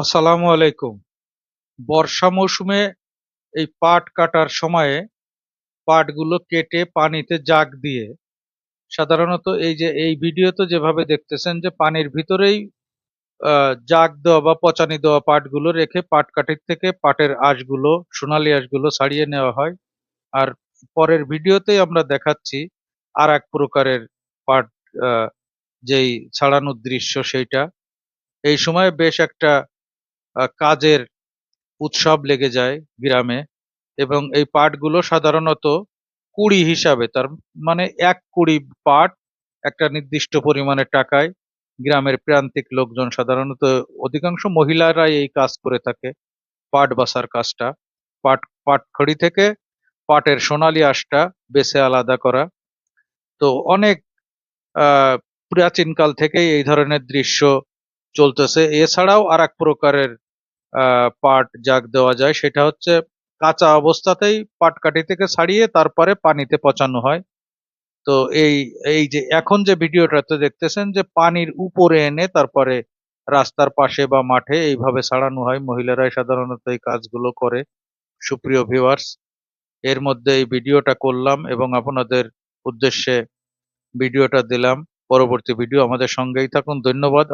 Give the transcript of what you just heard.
আসসালামু আলাইকুম। বর্ষা মৌসুমে এই পাট কাটার সময়ে পাটগুলো কেটে পানিতে জাগ দিয়ে, সাধারণত এই যে, এই ভিডিওতে যেভাবে দেখতেছেন যে, পানির ভিতরেই জাগ দেওয়া বা পচানি দেওয়া পাটগুলো রেখে পাট কাঠির থেকে পাটের আঁশগুলো, সোনালী আঁশগুলো ছাড়িয়ে নেওয়া হয়। আর পরের ভিডিওতেই আমরা দেখাচ্ছি আর এক প্রকারের পাট যেই ছাড়ানোর দৃশ্য সেইটা। এই সময় বেশ একটা কাজের উৎসব লেগে যায় গ্রামে এবং এই পাটগুলো সাধারণত কুড়ি হিসাবে, তার মানে এক কুড়ি পাট একটা নির্দিষ্ট পরিমাণে টাকায় গ্রামের প্রান্তিক লোকজন, সাধারণত অধিকাংশ মহিলারাই এই কাজ করে থাকে, পাট বাসার কাজটা। পাট পাটখড়ি থেকে পাটের সোনালী আঁশটা বেছে আলাদা করা। তো অনেক প্রাচীনকাল থেকেই এই ধরনের দৃশ্য চলতেছে। এছাড়াও আর এক প্রকারের পাট জাগ দেওয়া যায়, সেটা হচ্ছে কাঁচা অবস্থাতেই পাট পাটকাঠি থেকে ছাড়িয়ে তারপরে পানিতে পচানো হয়। তো এই এই যে এখন যে ভিডিওটাতে দেখতেছেন যে পানির উপরে এনে তারপরে রাস্তার পাশে বা মাঠে এইভাবে ছাড়ানো হয়। মহিলারাই সাধারণত এই কাজগুলো করে। সুপ্রিয় ভিউয়ার্স, এর মধ্যে এই ভিডিওটা করলাম এবং আপনাদের উদ্দেশ্যে ভিডিওটা দিলাম। পরবর্তী ভিডিও আমাদের সঙ্গেই থাকুন। ধন্যবাদ।